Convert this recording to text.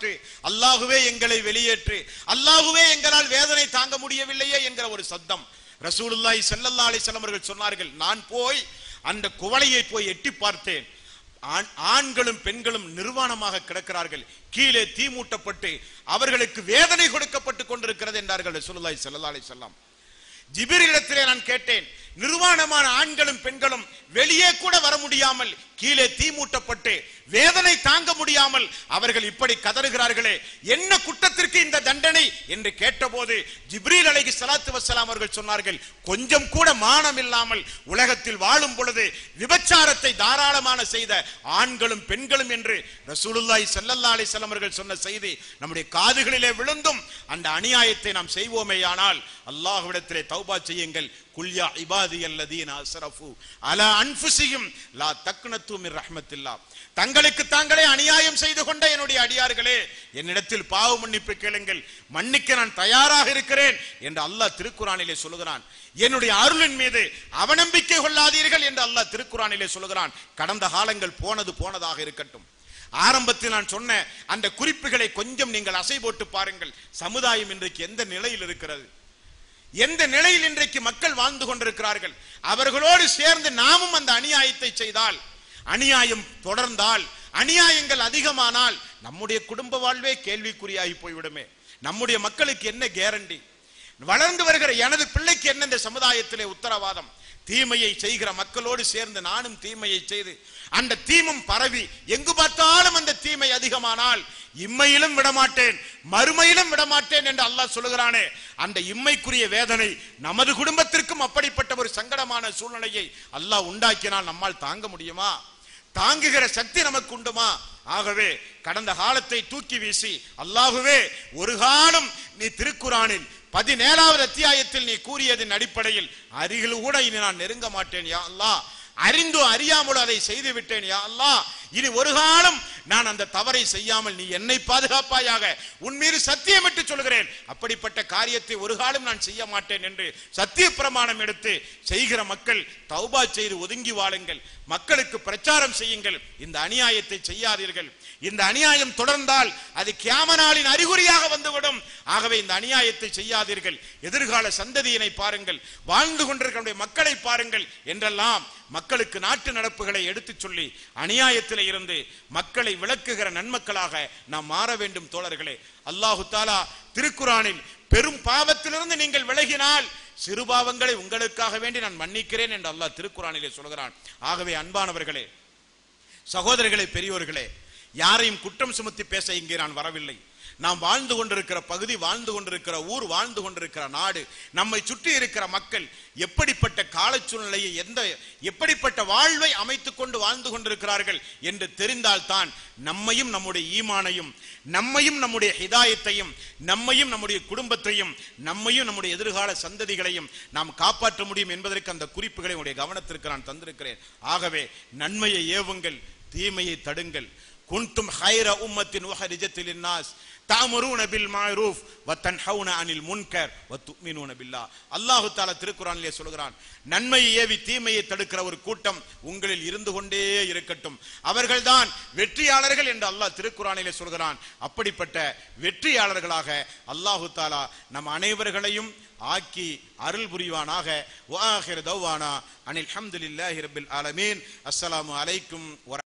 மாற்று அல்லாஹுவே எங்களை வெளியேற்று அல்லாஹுவே எங்களால் வேதனை தாங்க முடியவில்லையே என்கிற ஒரு சத்தம். ரசூலுல்லாய் செல்லல்லா அலைஹி வஸல்லம் அவர்கள் சொன்னார்கள் நான் போய் அந்த குவளையை போய் எட்டி பார்த்தேன். ஆண்களும் பெண்களும் நிர்வாணமாக கிடக்கிறார்கள். கீழே தீ மூட்டப்பட்டு அவர்களுக்கு வேதனை கொடுக்கப்பட்டு கொண்டிருக்கிறது என்றார்கள் ரசூலுல்லாஹி ஸல்லல்லாஹு அலைஹி ஜிபிரிடத்திலே நான் கேட்டேன் நிர்வாணமான ஆண்களும் பெண்களும் வெளியே கூட வர முடியாமல் கீழே தீ மூட்டப்பட்டு வேதனை தாங்க முடியாமல் அவர்கள் இப்படி கதறுகிறார்களே என்ன குற்றத்திற்கு இந்த தண்டனை? என்று கேட்டபோது ஜிப்ரீல் அலைகி சலாத்து வசலாம் அவர்கள் சொன்னார்கள் கொஞ்சம் கூட மானம் இல்லாமல் உலகத்தில் வாழும் பொழுது விபச்சாரத்தை தாராளமான செய்த ஆண்களும் பெண்களும் என்று ரசூலுல்லாய் ஸல்லல்லாஹு அலைஹி அவர்கள் சொன்ன செய்தி நம்முடைய காதுகளிலே விழுந்தும் அந்த அநியாயத்தை நாம் செய்வோமேயானால் அல்லாஹ்விடத்திலே தௌபா செய்யுங்கள். குல்யா இபாதி அல்லதீன் அசரஃபு அல அன்புசியும் லா தக்னத் மிர் ரஹ்மத்தில்லா. தங்களுக்கு தாங்களே அநியாயம் செய்து கொண்ட என்னுடைய அடியார்களே என்னிடத்தில் பாவ மன்னிப்பு கேளுங்கள். மன்னிக்க நான் தயாராக இருக்கிறேன் என்று அல்லாஹ் திருக்குறானிலே சொல்லுகிறான். என்னுடைய அருளின் மீது அவநம்பிக்கை கொள்ளாதீர்கள் என்று அல்லாஹ் திருக்குறானிலே சொல்லுகிறான். கடந்த காலங்கள் போனது போனதாக இருக்கட்டும். ஆரம்பத்தில் நான் சொன்ன அந்த குறிப்புகளை கொஞ்சம் நீங்கள் அசை போட்டு பாருங்கள். சமுதாயம் இன்றைக்கு எந்த நிலையில் இருக்கிறது? எந்த நிலையில் இன்றைக்கு மக்கள் வாழ்ந்து கொண்டிருக்கிறார்கள்? அவர்களோடு சேர்ந்து நாமும் அந்த அநியாயத்தை செய்தால் அநியாயம் தொடர்ந்தால் அநியாயங்கள் அதிகமானால் நம்முடைய குடும்ப வாழ்வே கேள்விக்குறியாகி போய்விடுமே. நம்முடைய மக்களுக்கு என்ன கேரண்டி? வளர்ந்து வருகிற எனது பிள்ளைக்கு என்ன இந்த சமுதாயத்திலே உத்தரவாதம்? தீமையை செய்கிற மக்களோடு சேர்ந்து நானும் தீமையை செய்து அந்த தீமும் பரவி எங்கு பார்த்தாலும் அந்த தீமை அதிகமானால் இம்மையிலும் விடமாட்டேன் மறுமையிலும் விடமாட்டேன் என்று அல்லாஹ் சொல்லுகிறானே. அந்த இம்மைக்குரிய வேதனை நமது குடும்பத்திற்கும் அப்படிப்பட்ட ஒரு சங்கடமான சூழ்நிலையை அல்லாஹ் உண்டாக்கினால் நம்மால் தாங்க முடியுமா? தாங்குகிற சக்தி நமக்கு உண்டுமா ஆகவே கடந்த காலத்தை தூக்கி வீசி அல்லாஹுவே ஒரு காலம் நீ திருக்குறானில் பதினேழாவது அத்தியாயத்தில் நீ கூறியதன் அடிப்படையில் அருகில் கூட இனி நான் நெருங்க மாட்டேன் யா அல்லாஹ். அறிந்தும் அறியாமலும் அதை செய்து விட்டேன் யா அல்லாஹ். இனி ஒரு காலம் நான் அந்த தவறை செய்யாமல் நீ என்னை பாதுகாப்பாயாக உன் மீது சத்தியமிட்டு சொல்கிறேன் அப்படிப்பட்ட காரியத்தை ஒரு காலம் நான் செய்ய மாட்டேன் என்று சத்திய பிரமாணம் எடுத்து செய்கிற மக்கள் தௌபா செய்து ஒதுங்கி வாழுங்கள். மக்களுக்கு பிரச்சாரம் செய்யுங்கள். இந்த அநியாயத்தை செய்யாதீர்கள். இந்த அநியாயம் தொடர்ந்தால் அது கியாமனாலின் அறிகுறியாக வந்துவிடும். ஆகவே இந்த அநியாயத்தை செய்யாதீர்கள். எதிர்கால சந்ததியினை பாருங்கள். வாழ்ந்து கொண்டிருக்கிற மக்களை பாருங்கள் என்றெல்லாம் மக்களுக்கு நாட்டு நடப்புகளை எடுத்துச் சொல்லி அநியாயத்தில் இருந்து மக்களை விளக்குகிற நன்மக்களாக நாம் மாற வேண்டும் தோழர்களே. அல்லாஹு தாலா திருக்குறானில் பெரும் பாவத்திலிருந்து நீங்கள் விலகினால் சிறு பாவங்களை உங்களுக்காக வேண்டி நான் மன்னிக்கிறேன் என்று அல்லாஹ் திருக்குறானிலே சொல்கிறான். ஆகவே அன்பானவர்களே சகோதரர்களே பெரியோர்களே யாரையும் குற்றம் சுமத்தி பேச இங்கே நான் வரவில்லை. நாம் வாழ்ந்து கொண்டிருக்கிற பகுதி வாழ்ந்து கொண்டிருக்கிற ஊர் வாழ்ந்து கொண்டிருக்கிற நாடு நம்மை சுற்றி இருக்கிற மக்கள் எப்படிப்பட்ட கால சூழ்நிலையை எந்த எப்படிப்பட்ட வாழ்வை அமைத்துக் கொண்டு வாழ்ந்து கொண்டிருக்கிறார்கள் என்று தெரிந்தால்தான் நம்மையும் நம்முடைய ஈமானையும் நம்மையும் நம்முடைய ஹிதாயத்தையும் நம்மையும் நம்முடைய குடும்பத்தையும் நம்மையும் நம்முடைய எதிர்கால சந்ததிகளையும் நாம் காப்பாற்ற முடியும் என்பதற்கு அந்த குறிப்புகளை உடைய கவனத்திற்கு நான் தந்திருக்கிறேன். ஆகவே நன்மையை ஏவுங்கள் தீமையை தடுங்கள். குன்தும் ஹைர உம்மத்தின் உஹரிஜத்தில் இன்னாஸ் தாமரூன பில் மாரூஃப் வத்தன்ஹவுன அனில் முன்கர் வத்துமினூன பில்லா அல்லாஹு தாலா திருக்குறானிலே சொல்கிறான் நன்மையை ஏவி தீமையை தடுக்கிற ஒரு கூட்டம் உங்களில் இருந்து கொண்டே இருக்கட்டும். அவர்கள்தான் வெற்றியாளர்கள் என்று அல்லாஹ் திருக்குறானிலே சொல்கிறான் அப்படிப்பட்ட வெற்றியாளர்களாக அல்லாஹு தாலா நம் அனைவர்களையும் ஆக்கி அருள் புரிவானாக. வாஹிர் தௌவானா அனில் ஹம்துலில்லாஹி ரபில் ஆலமீன். அஸ்ஸலாமு அலைக்கும் வர